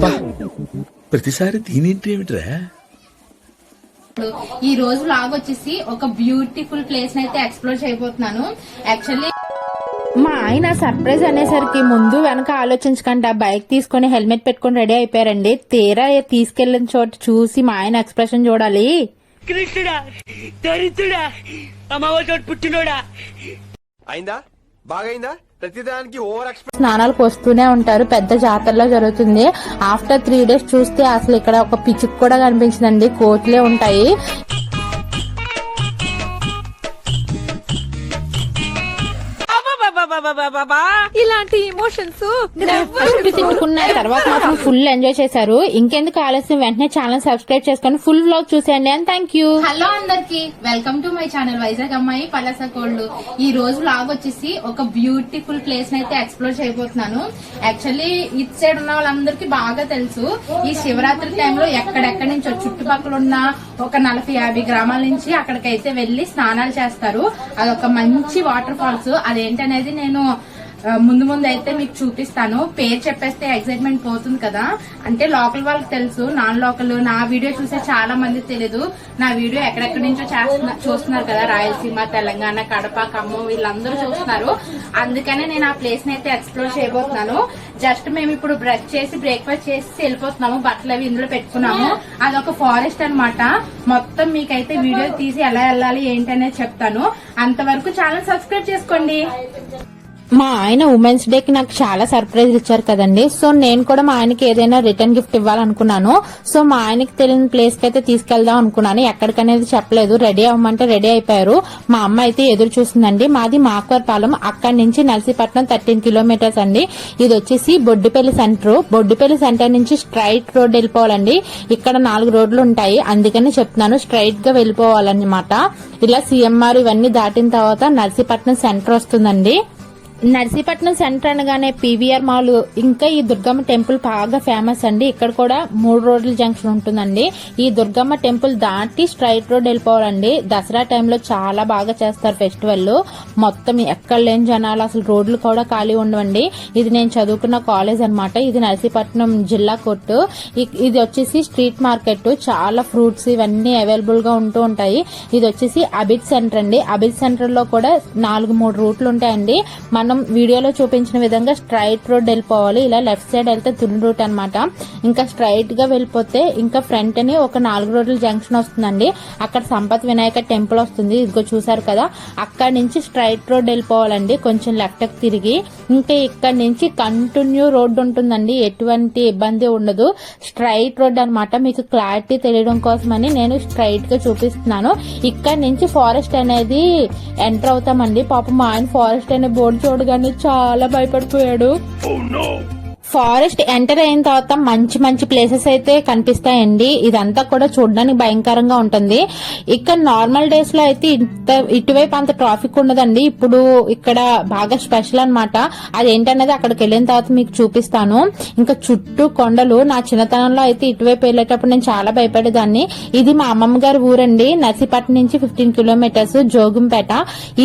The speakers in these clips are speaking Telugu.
అబ్బా ప్రతిసారి దీనింటి ఏమిట్రా? ఈ రోజు లాగ్ వచ్చేసి ఒక బ్యూటిఫుల్ ప్లేస్ అయితే ఎక్స్ప్లోర్ చేయబోతున్నాను. యాక్చువల్లీ మా ఆయన సర్ప్రైజ్ అనేసరికి ముందు వెనక ఆలోచించకుండా బైక్ తీసుకొని హెల్మెట్ పెట్టుకొని రెడీ అయిపోయారండి. తీరా తీసుకెళ్ళిన చోట చూసి మా ఆయన ఎక్స్ప్రెషన్ చూడాలి. కృష్ణుడా దరిద్రుడా అమ్మవ చోటు పుట్టినోడా. అయిందా? బాగైందా? ప్రతిదానికి ఓవర్ ఎక్స్పెక్ట్ స్నానాలకు వస్తూనే ఉంటారు. పెద్ద జాతరలో జరుగుతుంది. ఆఫ్టర్ త్రీ డేస్ చూస్తే అసలు ఇక్కడ ఒక పిచ్చుకు కూడా కనిపించిందండి. కోట్లే ఉంటాయి. ఇలాంటి ఎమోషన్స్ ఫస్ట్ తిట్టుకున్న తర్వాత మాత్రం ఫుల్ ఎంజాయ్ చేశారు. ఇంకెందుకు ఆలస్యం? వెంటనే ఛానల్ సబ్స్క్రైబ్ చేసుకొని ఫుల్ వ్లాగ్ చూసేయండి అండ్ థ్యాంక్ యూ హలో అందరికి. Welcome to my channel Vizag అమ్మాయి పలస కోళ్ళు ఈ రోజు వ్లాగ్ వచ్చేసి ఒక బ్యూటిఫుల్ ప్లేస్ అయితే ఎక్స్ప్లోర్ చేయబోతున్నాను. యాక్చువల్లీ ఇట్ సైడ్ ఉన్న వాళ్ళందరికీ బాగా తెలుసు. ఈ శివరాత్రి టైంలో ఎక్కడెక్కడి నుంచి చుట్టుపక్కల ఉన్న ఒక నలభై యాభై గ్రామాల నుంచి అక్కడికైతే వెళ్ళి స్నానాలు చేస్తారు. అదొక మంచి వాటర్ ఫాల్స్ అదేంటనేది నేను నేను ముందు ముందు అయితే మీకు చూపిస్తాను. పేరు చెప్పేస్తే ఎక్సైట్మెంట్ పోతుంది కదా. అంటే లోకల్ వాళ్ళకి తెలుసు నాన్ లోకల్. నా వీడియో చూసే చాలా మంది తెలియదు నా వీడియో ఎక్కడెక్కడి నుంచో చూస్తున్నారు కదా. రాయలసీమ తెలంగాణ కడప ఖమ్మం వీళ్ళందరూ చూస్తున్నారు. అందుకనే నేను ఆ ప్లేస్ని అయితే ఎక్స్ప్లోర్ చేయబోతున్నాను. జస్ట్ మేము ఇప్పుడు బ్రష్ చేసి బ్రేక్ఫాస్ట్ చేసి వెళ్ళిపోతున్నాము. బట్టలు అవి ఇందులో పెట్టుకున్నాము. అదొక ఫారెస్ట్ అన్నమాట. మొత్తం మీకైతే వీడియో తీసి ఎలా వెళ్ళాలి ఏంటనేది చెప్తాను. అంతవరకు ఛానల్ సబ్స్క్రైబ్ చేసుకోండి. మా ఆయన ఉమెన్స్ డే కి నాకు చాలా సర్ప్రైజ్ ఇచ్చారు కదండి. సో నేను కూడా మా ఆయనకి ఏదైనా రిటర్న్ గిఫ్ట్ ఇవ్వాలనుకున్నాను. సో మా ఆయనకి తెలియని ప్లేస్కి అయితే తీసుకెళ్దాం అనుకున్నాను. ఎక్కడికనేది చెప్పలేదు. రెడీ అవ్వమంటే రెడీ అయిపోయారు. మా అమ్మ అయితే ఎదురు చూస్తుందండి. మాది మాకవర్పాలెం. అక్కడి నుంచి నర్సీపట్నం థర్టీన్ కిలోమీటర్స్ అండి. ఇది వచ్చేసి బొడ్డుపల్లి సెంటర్. బొడ్డుపల్లి సెంటర్ నుంచి స్ట్రైట్ రోడ్ వెళ్ళిపోవాలండి. ఇక్కడ నాలుగు రోడ్లు ఉంటాయి. అందుకని చెప్తున్నాను స్ట్రైట్గా వెళ్ళిపోవాలన్నమాట. ఇలా సిఎంఆర్ ఇవన్నీ దాటిన తర్వాత నర్సీపట్నం సెంటర్ వస్తుందండి. నర్సీపట్నం సెంటర్ అనగానే పీవీఆర్ మాల్ ఇంకా ఈ దుర్గమ్మ టెంపుల్ బాగా ఫేమస్ అండి. ఇక్కడ కూడా మూడు రోడ్ల జంక్షన్ ఉంటుందండి. ఈ దుర్గమ్మ టెంపుల్ దాటి స్ట్రైట్ రోడ్ వెళ్ళిపోవాలండి. దసరా టైంలో చాలా బాగా చేస్తారు ఫెస్టివల్. మొత్తం ఎక్కడ లేని జనాలు అసలు రోడ్లు కూడా ఖాళీ ఉండవండి. ఇది నేను చదువుకున్న కాలేజ్ అనమాట ఇది నర్సీపట్నం జిల్లా కోర్టు ఇది వచ్చేసి స్ట్రీట్ మార్కెట్. చాలా ఫ్రూట్స్ ఇవన్నీ అవైలబుల్గా ఉంటూ ఉంటాయి. ఇది వచ్చేసి అబిద్ సెంటర్ అండి. అబిద్ సెంటర్లో కూడా నాలుగు మూడు రూట్లు ఉంటాయండి. మన మనం వీడియోలో చూపించిన విధంగా స్ట్రైట్ రోడ్ వెళ్ళిపోవాలి. ఇలా లెఫ్ట్ సైడ్ వెళ్తే తుని రూట్ అనమాట ఇంకా స్ట్రైట్గా వెళ్ళిపోతే ఇంకా ఫ్రంట్ అని ఒక నాలుగు రోడ్ల జంక్షన్ వస్తుందండి. అక్కడ సంపత్ వినాయక టెంపుల్ వస్తుంది. ఇదిగో చూసారు కదా. అక్కడ నుంచి స్ట్రైట్ రోడ్ వెళ్ళిపోవాలండి. కొంచెం లెఫ్ట్ తిరిగి. ఇంకా ఇక్కడ నుంచి కంటిన్యూ రోడ్ ఉంటుందండి. ఎటువంటి ఇబ్బంది ఉండదు. స్ట్రైట్ రోడ్ అన్నమాట. మీకు క్లారిటీ తెలియడం కోసమని నేను స్ట్రైట్గా చూపిస్తున్నాను. ఇక్కడ నుంచి ఫారెస్ట్ అనేది ఎంటర్ అవుతామండి. పాపం మా ఆయన ఫారెస్ట్ అనే బోర్డు చూడగానే చాలా భయపడిపోయాడు. Oh ఫారెస్ట్ ఎంటర్ అయిన తర్వాత మంచి మంచి ప్లేసెస్ అయితే కనిపిస్తాయండి. ఇదంతా కూడా చూడడానికి భయంకరంగా ఉంటుంది. ఇక్కడ నార్మల్ డేస్లో అయితే ఇంత ఇటువైపు అంత ట్రాఫిక్ ఉండదండి. ఇప్పుడు ఇక్కడ బాగా స్పెషల్ అనమాట అదేంటనేది అక్కడికి వెళ్ళిన తర్వాత మీకు చూపిస్తాను. ఇంకా చుట్టూ కొండలు నా చిన్నతనంలో అయితే ఇటువైపు వెళ్ళేటప్పుడు నేను చాలా భయపడేదాన్ని. ఇది మా అమ్మమ్మ గారి ఊరండి. నర్సీపట్నం నుంచి ఫిఫ్టీన్ కిలోమీటర్స్ జోగుంపేట.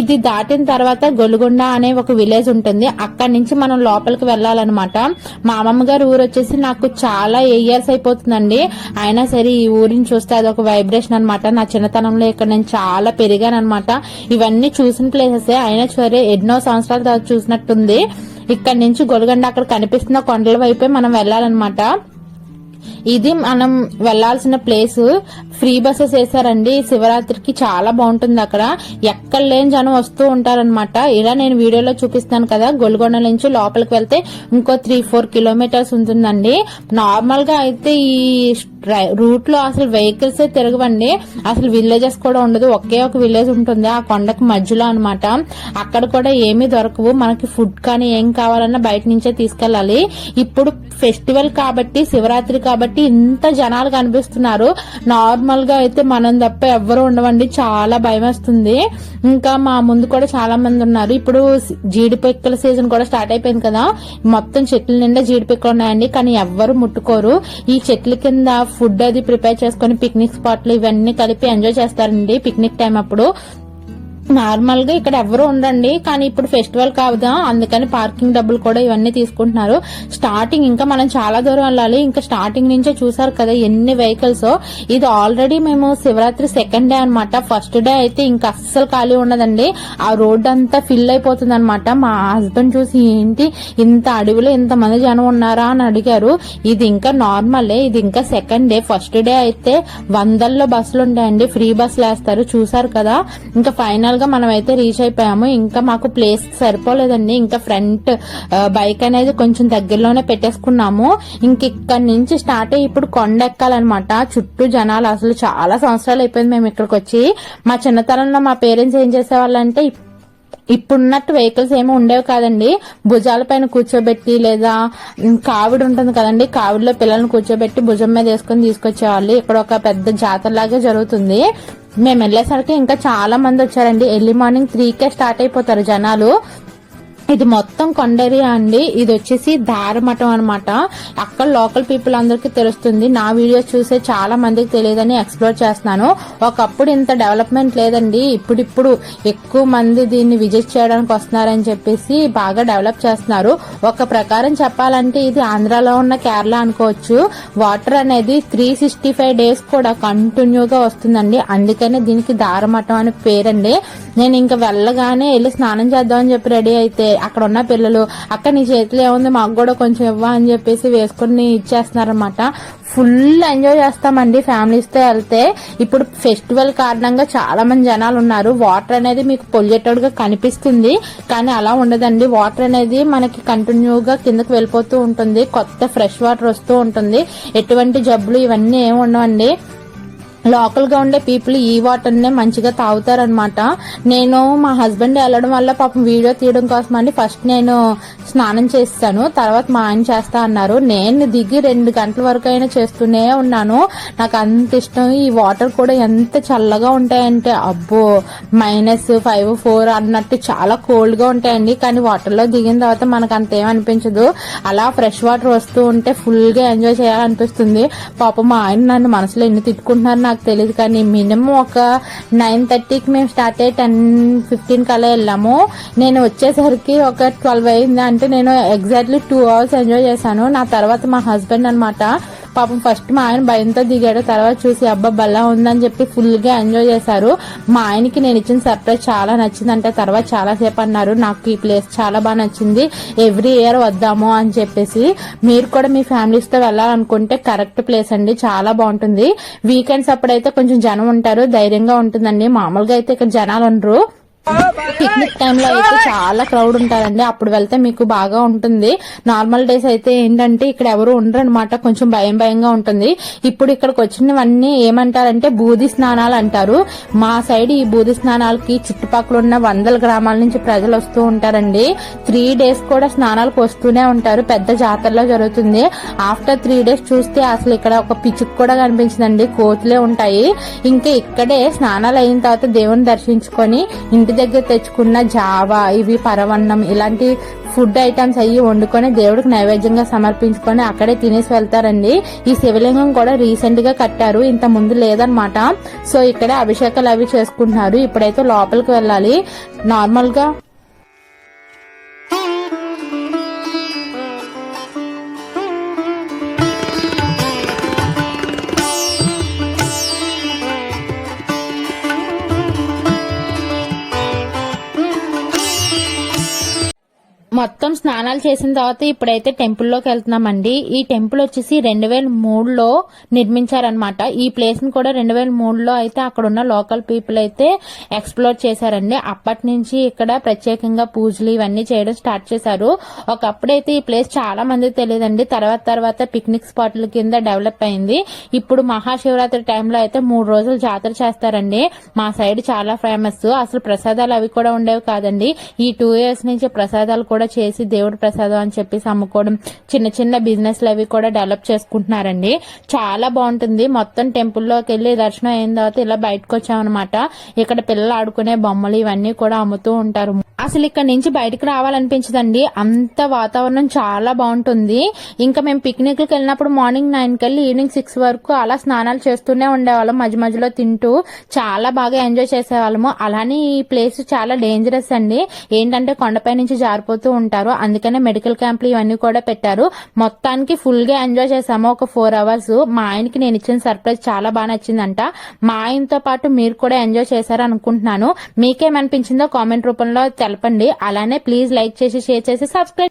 ఇది దాటిన తర్వాత గొలుగొండ అనే ఒక విలేజ్ ఉంటుంది. అక్కడి నుంచి మనం లోపలికి వెళ్ళాలన్నమాట. మా అమ్మమ్మ గారు ఊరు వచ్చేసి నాకు చాలా ఇయర్స్ అయిపోతుందండి. అయినా సరే ఈ ఊరిని చూస్తే అదొక వైబ్రేషన్ అన్నమాట. నా చిన్నతనంలో ఇక్కడ నేను చాలా పెరిగాను అనమాట ఇవన్నీ చూసిన ప్లేసెస్ అయినా సరే ఎన్నో సంవత్సరాల తర్వాత చూసినట్టుంది. ఇక్కడ నుంచి గొలుగండ అక్కడ కనిపిస్తున్న కొండల వైపే మనం వెళ్ళాలన్నమాట. ఇది మనం వెళ్ళాల్సిన ప్లేస్. ఫ్రీ బస్సెస్ వేసారండి శివరాత్రికి చాలా బాగుంటుంది అక్కడ. ఎక్కడ లేని జనం వస్తూ ఉంటారనమాట ఇలా నేను వీడియోలో చూపిస్తాను కదా. గొల్గొండ నుంచి లోపలికి వెళ్తే ఇంకో త్రీ ఫోర్ కిలోమీటర్స్ ఉంటుందండి. నార్మల్గా అయితే ఈ రూట్లో అసలు వెహికల్స్ తిరగవండి. అసలు విలేజెస్ కూడా ఉండదు. ఒకే ఒక విలేజ్ ఉంటుంది. ఆ కొండకు మధ్యలో అనమాట అక్కడ కూడా ఏమీ దొరకవు. మనకి ఫుడ్ కానీ ఏం కావాలన్నా బయట నుంచే తీసుకెళ్ళాలి. ఇప్పుడు ఫెస్టివల్ కాబట్టి శివరాత్రి కాబట్టి ఇంత జనాలు కనిపిస్తున్నారు. నార్మల్గా అయితే మనం తప్ప ఎవ్వరు ఉండవండి. చాలా భయం వేస్తుంది. ఇంకా మా ముందు కూడా చాలా మంది ఉన్నారు. ఇప్పుడు జీడిపిక్కల సీజన్ కూడా స్టార్ట్ అయిపోయింది కదా. మొత్తం చెట్ల నిండా జీడిపిక్కలు ఉన్నాయండి. కానీ ఎవ్వరు ముట్టుకోరు. ఈ చెట్ల కింద ఫుడ్ అది ప్రిపేర్ చేసుకొని పిక్నిక్ స్పాట్లు ఇవన్నీ కలిపి ఎంజాయ్ చేస్తారండి. పిక్నిక్ టైం అప్పుడు నార్మల్గా ఇక్కడ ఎవరు ఉండండి కానీ ఇప్పుడు ఫెస్టివల్ కావుదా? అందుకని పార్కింగ్ డబ్బులు కూడా ఇవన్నీ తీసుకుంటున్నారు. స్టార్టింగ్ ఇంకా మనం చాలా దూరం వెళ్ళాలి. ఇంకా స్టార్టింగ్ నుంచే చూసారు కదా ఎన్ని వెహికల్స్. ఇది ఆల్రెడీ మేము శివరాత్రి సెకండ్ డే అన్నమాట. ఫస్ట్ డే అయితే ఇంకా అస్సలు ఖాళీ ఉండదండి. ఆ రోడ్ అంతా ఫిల్ అయిపోతుంది అనమాట మా హస్బెండ్ చూసి ఏంటి? ఇంత అడవిలో ఇంత మంది జనం ఉన్నారా? అని అడిగారు. ఇది ఇంకా నార్మలే. ఇది ఇంకా సెకండ్ డే. ఫస్ట్ డే అయితే వందల్లో బస్సులు ఉంటాయండి. ఫ్రీ బస్సులు వేస్తారు. చూసారు కదా? ఇంకా ఫైనల్గా ఫైనల్గా మనమైతే రీచ్ అయిపోయాము. ఇంకా మాకు ప్లేస్ సరిపోలేదండి. ఇంకా ఫ్రంట్ బైక్ అనేది కొంచెం దగ్గరలోనే పెట్టేసుకున్నాము. ఇంక ఇక్కడ నుంచి స్టార్ట్ అయ్యి ఇప్పుడు కొండ ఎక్కాలన్నమాట. చుట్టూ జనాలు అసలు చాలా సంవత్సరాలు అయిపోయింది మేము ఇక్కడికి వచ్చి మా చిన్నతనంలో మా పేరెంట్స్ ఏం చేసేవాళ్ళంటే ఇప్పుడున్నట్టు వెహికల్స్ ఏమీ ఉండేవి కాదండి. భుజాల పైన కూర్చోబెట్టి లేదా కావిడి ఉంటుంది కదండి. కావిడిలో పిల్లల్ని కూర్చోబెట్టి భుజం మీద వేసుకొని తీసుకొచ్చేవాళ్ళు. ఇక్కడ ఒక పెద్ద జాతర లాగా జరుగుతుంది. మేము వెళ్ళేసరికి ఇంకా చాలా మంది వచ్చారండి. ఎర్లీ మార్నింగ్ త్రీకే స్టార్ట్ అయిపోతారు జనాలు. ఇది మొత్తం కొండరియా అండి. ఇది వచ్చేసి దారమఠం అనమాట అక్కడ లోకల్ పీపుల్ అందరికీ తెలుస్తుంది. నా వీడియోస్ చూసే చాలా మందికి తెలియదని ఎక్స్ప్లోర్ చేస్తున్నాను. ఒకప్పుడు ఇంత డెవలప్మెంట్ లేదండి. ఇప్పుడిప్పుడు ఎక్కువ మంది దీన్ని విజిట్ చేయడానికి వస్తున్నారని చెప్పేసి బాగా డెవలప్ చేస్తున్నారు. ఒక ప్రకారం చెప్పాలంటే ఇది ఆంధ్రాలో ఉన్న కేరళ అనుకోవచ్చు. వాటర్ అనేది త్రీ సిక్స్టీ ఫైవ్ డేస్ కూడా కంటిన్యూగా వస్తుందండి. అందుకనే దీనికి దారమఠం అని పేరండి. నేను ఇంకా వెళ్ళగానే వెళ్ళి స్నానం చేద్దామని చెప్పి రెడీ అయితే అక్కడ ఉన్న పిల్లలు అక్క నీ చేతిలో ఏముంది? మాకు కూడా కొంచెం ఇవ్వ అని చెప్పేసి వేసుకుని ఇచ్చేస్తున్నారనమాట ఫుల్ ఎంజాయ్ చేస్తామండి ఫ్యామిలీస్తో వెళ్తే. ఇప్పుడు ఫెస్టివల్ కారణంగా చాలా మంది జనాలు ఉన్నారు. వాటర్ అనేది మీకు పొల్యూటెడ్ కనిపిస్తుంది కానీ అలా ఉండదండి. వాటర్ అనేది మనకి కంటిన్యూగా కిందకు వెళ్ళిపోతూ ఉంటుంది. కొత్త ఫ్రెష్ వాటర్ వస్తూ ఉంటుంది. ఎటువంటి జబ్బులు ఇవన్నీ ఏమి ఉండవండి. లోకల్గా ఉండే పీపుల్ ఈ వాటర్ నే మంచిగా తాగుతారనమాట నేను మా హస్బెండ్ వెళ్ళడం వల్ల పాపం వీడియో తీయడం కోసం అని ఫస్ట్ నేను స్నానం చేస్తాను తర్వాత మా ఆయన చేస్తా అన్నారు. నేను దిగి రెండు గంటల వరకు అయినా చేస్తూనే ఉన్నాను. నాకు అంత ఇష్టం. ఈ వాటర్ కూడా ఎంత చల్లగా ఉంటాయంటే అబ్బో మైనస్ ఫైవ్ ఫోర్ అన్నట్టు చాలా కోల్డ్గా ఉంటాయండి. కానీ వాటర్లో దిగిన తర్వాత మనకు అంత ఏమనిపించదు అలా ఫ్రెష్ వాటర్ వస్తూ ఉంటే ఫుల్గా ఎంజాయ్ చేయాలనిపిస్తుంది. పాపం మా ఆయన నన్ను మనసులో ఎన్ని తిట్టుకుంటున్నారు నాకు తెలియదు కానీ మినిమం ఒక నైన్ థర్టీకి మేము స్టార్ట్ అయ్యి టెన్ ఫిఫ్టీన్ కల్లా వెళ్ళాము. నేను వచ్చేసరికి ఒక ట్వెల్వ్ అయింది. అంటే నేను ఎగ్జాక్ట్లీ టూ అవర్స్ ఎంజాయ్ చేశాను. నా తర్వాత మా హస్బెండ్ అనమాట పాపం ఫస్ట్ మా ఆయన భయంతో దిగాడు తర్వాత చూసి అబ్బా బల్లా ఉందని చెప్పి ఫుల్గా ఎంజాయ్ చేశారు. మా ఆయనకి నేను ఇచ్చిన సర్ప్రైజ్ చాలా నచ్చిందంటే తర్వాత చాలా సేపు అన్నారు నాకు ఈ ప్లేస్ చాలా బాగా నచ్చింది ఎవ్రీ ఇయర్ వద్దాము అని చెప్పేసి. మీరు కూడా మీ ఫ్యామిలీస్తో వెళ్ళాలనుకుంటే కరెక్ట్ ప్లేస్ అండి చాలా బాగుంటుంది. వీకెండ్స్ అప్పుడైతే కొంచెం జనం ఉంటారు ధైర్యంగా ఉంటుందండి. మామూలుగా అయితే ఇక్కడ జనాలు ఉండరు. పిక్నిక్ టైంలో అయితే చాలా క్రౌడ్ ఉంటారండి అప్పుడు వెళ్తే మీకు బాగా ఉంటుంది. నార్మల్ డేస్ అయితే ఏంటంటే ఇక్కడ ఎవరు ఉండరు అనమాట కొంచెం భయం భయంగా ఉంటుంది. ఇప్పుడు ఇక్కడికి వచ్చినవన్నీ ఏమంటారంటే బూది స్నానాలు అంటారు. మా సైడ్ ఈ బూది స్నానాలకి చుట్టుపక్కల ఉన్న వందల గ్రామాల నుంచి ప్రజలు వస్తూ ఉంటారండి. త్రీ డేస్ కూడా స్నానాలకు వస్తూనే ఉంటారు. పెద్ద జాతరలో జరుగుతుంది. ఆఫ్టర్ త్రీ డేస్ చూస్తే అసలు ఇక్కడ ఒక పిచ్చుక్ కూడా కనిపించిందండి. కోతులే ఉంటాయి. ఇంకా ఇక్కడే స్నానాలు అయిన తర్వాత దేవుని దర్శించుకొని ఇంటి దగ్గర తెచ్చుకున్న జావా ఇవి పరవన్నం ఇలాంటి ఫుడ్ ఐటమ్స్ అయ్యి వండుకొని దేవుడికి నైవేద్యంగా సమర్పించుకొని అక్కడే తినేసి వెళ్తారండి. ఈ శివలింగం కూడా రీసెంట్గా కట్టారు. ఇంత ముందు లేదనమాట సో ఇక్కడే అభిషేకాలు అవి చేసుకుంటున్నారు. ఇప్పుడైతే లోపలికి వెళ్ళాలి. నార్మల్గా మొత్తం స్నానాలు చేసిన తర్వాత ఇప్పుడైతే టెంపుల్లోకి వెళ్తున్నామండి. ఈ టెంపుల్ వచ్చేసి రెండు వేల మూడులో నిర్మించారనమాట ఈ ప్లేస్ని కూడా రెండు వేల మూడులో అయితే అక్కడ ఉన్న లోకల్ పీపుల్ అయితే ఎక్స్ప్లోర్ చేశారండి. అప్పటి నుంచి ఇక్కడ ప్రత్యేకంగా పూజలు ఇవన్నీ చేయడం స్టార్ట్ చేశారు. ఒకప్పుడైతే ఈ ప్లేస్ చాలా మందికి తెలియదండి. తర్వాత తర్వాత పిక్నిక్ స్పాట్ల కింద డెవలప్ అయింది. ఇప్పుడు మహాశివరాత్రి టైంలో అయితే మూడు రోజులు జాతర చేస్తారండి. మా సైడ్ చాలా ఫేమస్ అసలు ప్రసాదాలు అవి కూడా ఉండేవి కాదండి. ఈ టూ ఇయర్స్ నుంచి ప్రసాదాలు కూడా చేసి దేవుడి ప్రసాదం అని చెప్పేసి అమ్ముకోవడం చిన్న చిన్న బిజినెస్లు అవి కూడా డెవలప్ చేసుకుంటున్నారండి. చాలా బాగుంటుంది. మొత్తం టెంపుల్లోకి వెళ్ళి దర్శనం అయిన తర్వాత ఇలా బయటకు వచ్చామన్నమాట. ఇక్కడ పిల్లలు ఆడుకునే బొమ్మలు ఇవన్నీ కూడా అమ్ముతూ ఉంటారు. అసలు ఇక్కడ నుంచి బయటకు రావాలనిపించదండి. అంత వాతావరణం చాలా బాగుంటుంది. ఇంకా మేము పిక్నిక్లకు వెళ్ళినప్పుడు మార్నింగ్ నైన్కి వెళ్ళి ఈవినింగ్ సిక్స్ వరకు అలా స్నానాలు చేస్తూనే ఉండేవాళ్ళం. మధ్య మధ్యలో తింటూ చాలా బాగా ఎంజాయ్ చేసేవాళ్ళము. అలానే ఈ ప్లేస్ చాలా డేంజరస్ అండి. ఏంటంటే కొండపై నుంచి జారిపోతూ ఉంటారు అందుకనే మెడికల్ క్యాంప్లు ఇవన్నీ కూడా పెట్టారు. మొత్తానికి ఫుల్గా ఎంజాయ్ చేసాము ఒక ఫోర్ అవర్స్ మా ఆయనకి నేను ఇచ్చిన సర్ప్రైజ్ చాలా బాగా నచ్చిందంట. మా ఆయనతో పాటు మీరు కూడా ఎంజాయ్ చేశారు అనుకుంటున్నాను. మీకేమనిపించిందో కామెంట్ రూపంలో తెలపండి. అలానే ప్లీజ్ లైక్ చేసి షేర్ చేసి సబ్స్క్రైబ్